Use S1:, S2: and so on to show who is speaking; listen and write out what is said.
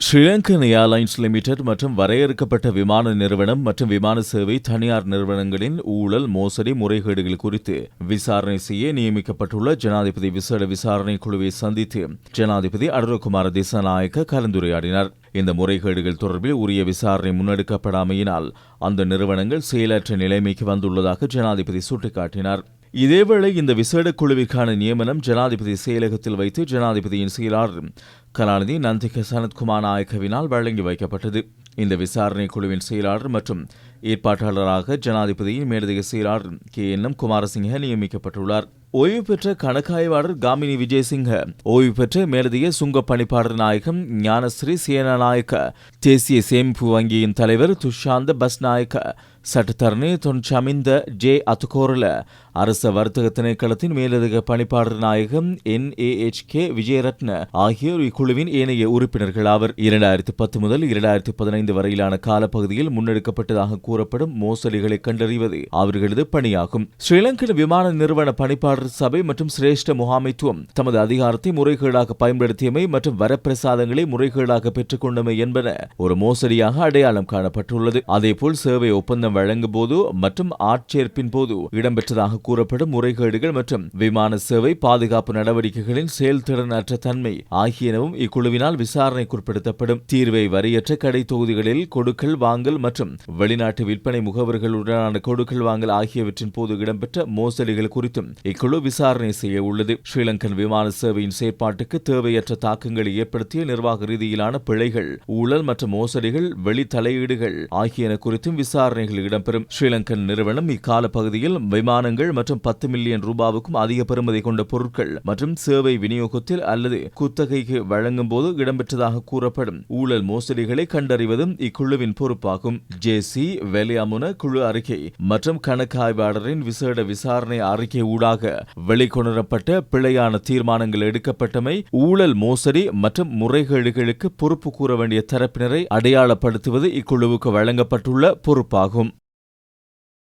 S1: Sri Lankan airlines limited மற்றும் வரையறுக்கப்பட்ட விமான நிறுவனம் மற்றும் விமான சேவை தனியார் நிறுவனங்களின் ஊழல் மோசடி முறைகேடுகள் குறித்து விசாரணை செய்ய நியமிக்கப்பட்டுள்ள ஜனாதிபதி விசேட விசாரணை குழுவை சந்தித்து ஜனாதிபதி அருண்குமார திசாநாயக்க கலந்துரையாடினார். இந்த முறைகேடுகள் தொடர்பில் உரிய விசாரணை முன்னெடுக்கப்படாமையினால் அந்த நிறுவனங்கள் செயலற்ற நிலைமைக்கு வந்துள்ளதாக ஜனாதிபதி சுட்டிக்காட்டினார். இதேவேளை இந்த விசேட குழுவிற்கான நியமனம் ஜனாதிபதி செயலகத்தில் வைத்து ஜனாதிபதியின் செயலாளர் கலாநிதி நந்திக சனத்குமார் நாயக்கவினால் வழங்கி வைக்கப்பட்டது. இந்த விசாரணை குழுவின் செயலாளர் மற்றும் ஏற்பாட்டாளராக ஜனாதிபதியின் மேலதிக செயலாளர் கே என் எம் குமாரசிங்க நியமிக்கப்பட்டுள்ளார். ஓய்வு பெற்ற கணக்காய்வாளர் காமினி விஜயசிங்க ஓய்வு பெற்ற மேலதிக சுங்க பணிப்பாளர் நாயகம் ஞானஸ்ரீ சேனநாயக்க தேசிய சேமிப்பு வங்கியின் தலைவர் துஷாந்த பஸ்நாயக்க சட்டத்தரணி தொன்சமிந்த ஜே அத்துகோரல அரச வர்த்தக திணைக்களத்தின் மேலதிக பணிப்பாளர் நாயகம் N A H K Wijayaratne ஆகியோர் இக்குழுவின் ஏனைய உறுப்பினர்கள் ஆவர். இரண்டாயிரத்தி பத்து முதல் இரண்டாயிரத்தி பதினைந்து வரையிலான காலப்பகுதியில் முன்னெடுக்கப்பட்டதாக கூறப்படும் மோசடிகளை கண்டறிவது அவர்களது பணியாகும். ஸ்ரீலங்கன் விமான நிறுவன பணிப்பாளர் சபை மற்றும் சிரேஷ்ட முகாமைத்துவம் தமது அதிகாரத்தை முறைகேடாக பயன்படுத்தியமை மற்றும் வரப்பிரசாதங்களை முறைகேடாக பெற்றுக்கொண்டமை என்பன ஒரு மோசடியாக அடையாளம் காணப்பட்டுள்ளது. அதேபோல் சேவை ஒப்பந்தம் வழங்கும் போது மற்றும் ஆட்சேர்ப்பின் போது இடம்பெற்றதாக கூறப்படும் முறைகேடுகள் மற்றும் விமான சேவை பாதுகாப்பு நடவடிக்கைகளின் செயல்திறனற்ற தன்மை ஆகியனவும் இக்குழுவினால் விசாரணைக்குட்படுத்தப்படும். தீர்வை வரியற்ற கடை தொகுதிகளில் கொடுக்கல் வாங்கல் மற்றும் வெளிநாட்டு விற்பனை முகவர்களுடனான கொடுக்கல் வாங்கல் ஆகியவற்றின் போது இடம்பெற்ற மோசடிகள் குறித்தும் இக்குழு விசாரணை செய்ய உள்ளது. ஸ்ரீலங்கன் விமான சேவையின் செயற்பாட்டுக்கு தேவையற்ற தாக்கங்களை ஏற்படுத்திய நிர்வாக ரீதியிலான பிழைகள் ஊழல் மற்றும் மோசடிகள் வெளி தலையீடுகள் ஆகியன குறித்தும் விசாரணைகள் இடம்பெறும். ஸ்ரீலங்கன் நிறுவனம் இக்கால பகுதியில் விமானங்கள் மற்றும் பத்து மில்லியன் ரூபாவுக்கும் அதிக பெறுமதி கொண்ட பொருட்கள் மற்றும் சேவை விநியோகத்தில் அல்லது குத்தகைக்கு வழங்கும் போது இடம்பெற்றதாக கூறப்படும் ஊழல் மோசடிகளை கண்டறிவதும் இக்குழுவின் பொறுப்பாகும். ஜேசி வெலியாமுன குழு அறிக்கை மற்றும் கணக்கு ஆய்வாளரின் விசேட விசாரணை அறிக்கை ஊடாக வெளிக்கொணரப்பட்ட பிழையான தீர்மானங்கள் எடுக்கப்பட்டமை ஊழல் மோசடி மற்றும் முறைகேடுகளுக்கு பொறுப்பு கூற வேண்டிய தரப்பினரை அடையாளப்படுத்துவது இக்குழுவுக்கு வழங்கப்பட்டுள்ள பொறுப்பாகும்.